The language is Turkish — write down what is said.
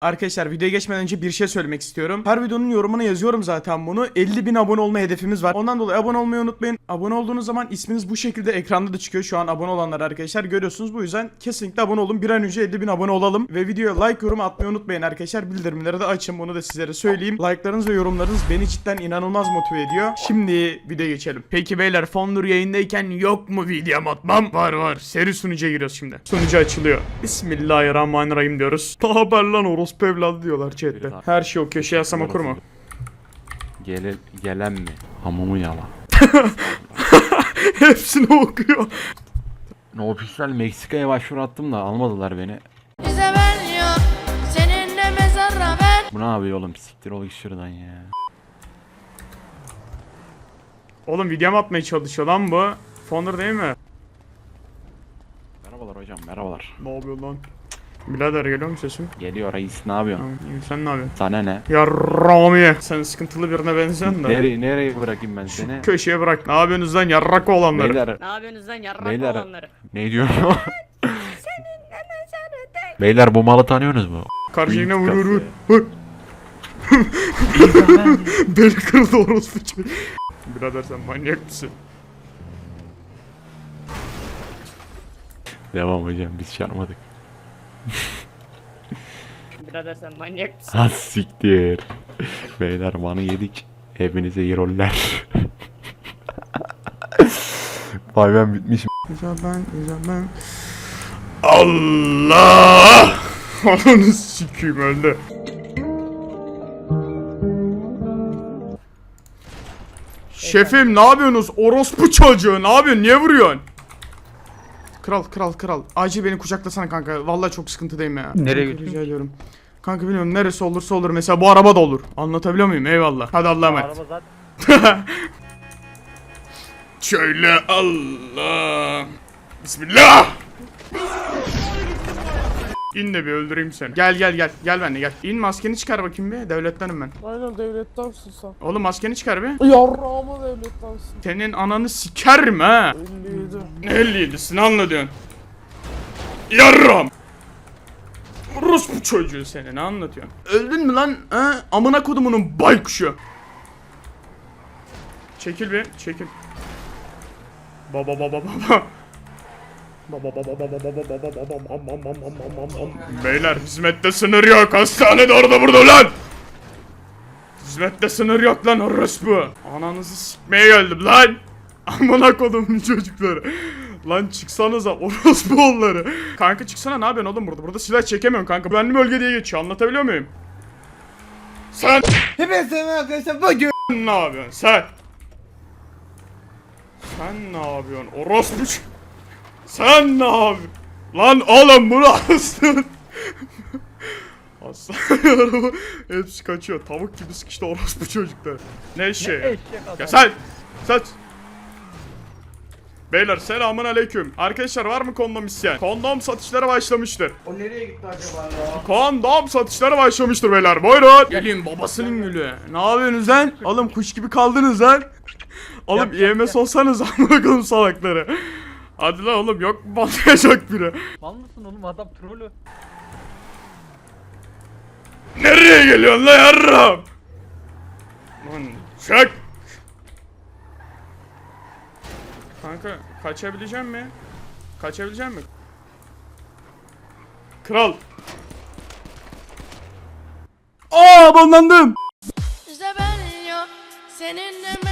Arkadaşlar videoya geçmeden önce bir şey söylemek istiyorum. Her videonun yorumuna yazıyorum zaten bunu. 50 bin abone olma hedefimiz var. Ondan dolayı abone olmayı unutmayın. Abone olduğunuz zaman isminiz bu şekilde ekranda da çıkıyor. Şu an abone olanlar arkadaşlar görüyorsunuz. Bu yüzden kesinlikle abone olun. Bir an önce 50 bin abone olalım. Ve videoya like yorum atmayı unutmayın arkadaşlar. Bildirimleri de açın. Bunu da sizlere söyleyeyim. Like'larınız ve yorumlarınız beni cidden inanılmaz motive ediyor. Şimdi videoya geçelim. Peki beyler Fondur yayındayken yok mu video atmam? Var var. Seri sunucuya giriyoruz şimdi. Sunucu açılıyor. Bismillahirrahmanirrahim diyoruz. Ne haber lan orospu evladı diyorlar chatte. Her şey o köşeye asam okur mu? Gele, gelen mi? Hamamı yala. Hepsini okuyor. No Official Meksika'ya başvuru attım da almadılar beni. Bize yok Seninle mezara ben Bu ne yapıyor oğlum? Siktir ol git şuradan ya. Oğlum video mu atmaya çalışıyor lan bu? Fondur değil mi? Merhabalar hocam merhabalar. Ne yapıyor lan? Birader geliyor mu sesim? Geliyor reis ne yapıyorsun? Tamam, iyi. Sen ne yapıyorsun? Sana ne? Ya Rami. Sen sıkıntılı birine benziyorsun da. Nereye, nereye bırakayım ben seni? Köşeye bırak. Ne yapıyorsunuz lan yarrak olanları? Beyler Ne yapıyorsunuz lan yarrak Beyler. olanları? ne diyorsun? Beyler bu malı tanıyorsunuz mu? Vur Büyük vur vur. Beni kırdı orospu çocuğu. Birader sen manyak mısın? Devam hocam biz çarpmadık. Birader sen manyak mısın? Ha siktir. Beyler bana yedik. Hepinize iyi roller. Vay ben bitmişim. Güzel ben, güzel ben. Allah! Ananı sikeyim öldü. Şefim ne yapıyorsunuz? Orospu çocuğu ne yapıyorsun? Niye vuruyorsun? Kral kral kral. Acil beni kucaklasana kanka. Vallahi çok sıkıntıdayım ya. Nereye Kanka, götüreyim? Rica ediyorum. Kanka bilmiyorum neresi olursa olur. Mesela bu araba da olur. Anlatabiliyor muyum? Eyvallah. Hadi Allah'a emanet. Araba zaten Şöyle Allah. Bismillah. İn de bir öldüreyim seni. Gel gel gel. Gel benimle gel. İn maskeni çıkar bakayım bir. Devlettenim ben. Aynen devlettensin sen. Oğlum maskeni çıkar bir. Yarrağıma devlettensin. Senin ananı sikerim ha. 57. 57'sini anlatıyorsun. Yarram. Rus bu çocuğu seni ne anlatıyorsun? Öldün mü lan? Ha? Amına kodumunun baykuşu. Çekil bir, çekil. Baba baba baba. Beyler hizmette sınır yok. Hastane de orada burada lan. Hizmette sınır yok lan orospu. Ananızı sikmeye geldim lan. Amına kodumun çocukları. Lan çıksanıza orospu onları. Kanka çıksana ne yapıyorsun oğlum burada? Burada silah çekemiyorum kanka. Güvenli bölge diye geçiyor. Anlatabiliyor muyum? Sen Hepinize merhaba arkadaşlar bugün ne yapıyorsun sen? Sen ne yapıyorsun? Orospu Sen ne yapıyorsun? Lan oğlum. Aslan araba hepsi kaçıyor. Tavuk gibi sıkıştı orospu çocuklar. Ne şey? eşek Ya adam. sen! Sen! Beyler selamun aleyküm. Arkadaşlar var mı kondom isteyen? Kondom satışlara başlamıştır. O nereye gitti acaba ya? Kondom satışlara başlamıştır beyler. Buyurun. Gelin babasının gülü. Ne yapıyorsunuz lan? Oğlum kuş gibi kaldınız lan. Oğlum IMS olsanız amına salakları. Hadi lan oğlum yok mu patlayacak biri? Mal mısın oğlum adam trolü. Nereye geliyorsun lan yarram? Lan çek. Kanka kaçabileceğim mi? Kaçabileceğim mi? Kral. Aa banlandım. Bize ben yok Seninle